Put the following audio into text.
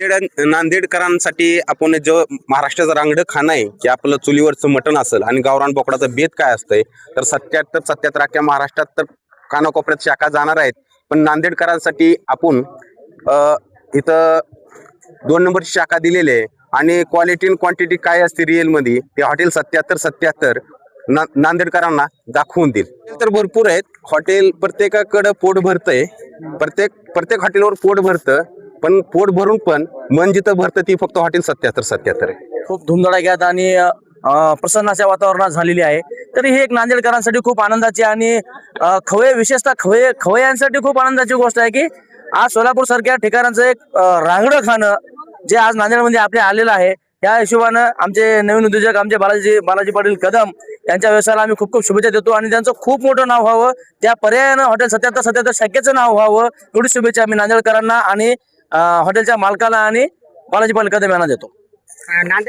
नांदेड नांदेडकरांसाठी आपण जो महाराष्ट्राचं रांगडं खाणं आहे की आपलं चुलीवरचं मटण असेल आणि गावरान बोकडाचं बेत काय असतंय तर सत्याहत्तर सत्याहत्तर अख्ख्या महाराष्ट्रात तर कानाकोपऱ्यात शाखा जाणार आहेत. पण नांदेडकरांसाठी आपण इथं दोन नंबरची शाखा दिलेली आहे आणि क्वालिटी आणि क्वांटिटी काय असते रिअलमध्ये ते हॉटेल सत्याहत्तर सत्याहत्तर ना नांदेडकरांना दाखवून देईल. तर भरपूर आहेत. हॉटेल प्रत्येकाकडं पोट भरतंय. प्रत्येक प्रत्येक हॉटेलवर पोट भरतं. पण पोट भरून पण मन जिथं भरतं ती फक्त हॉटेल सत्याहत्तर सत्याहत्तर आहे. खूप धुमधडाक्यात आणि प्रसन्नाच्या प्रसन्न अशा वातावरणात झालेली आहे. तरी ही एक नांदेडकरांसाठी खूप आनंदाची आणि अ, खवय विशेषतः खवय खवयांसाठी खूप आनंदाची गोष्ट आहे की आज सोलापूर सारख्या ठिकाणाचं एक रांगडं खाणं जे आज नांदेडमध्ये आपल्या आलेलं आहे त्या हिशोबानं आमचे नवीन उद्योजक आमचे बालाजी बालाजी पाटील कदम यांच्या व्यवसायाला आम्ही खूप खूप शुभेच्छा देतो आणि त्यांचं खूप मोठं नाव व्हावं. त्या पर्यायानं हॉटेल सत्याहत्तर सत्याहत्तर शाखेचं नाव व्हावं एवढी शुभेच्छा आम्ही नांदेडकरांना आणि हॉटेलच्या मालकाला आणि बालाजी पालकाचा कदम देतो. नांदेड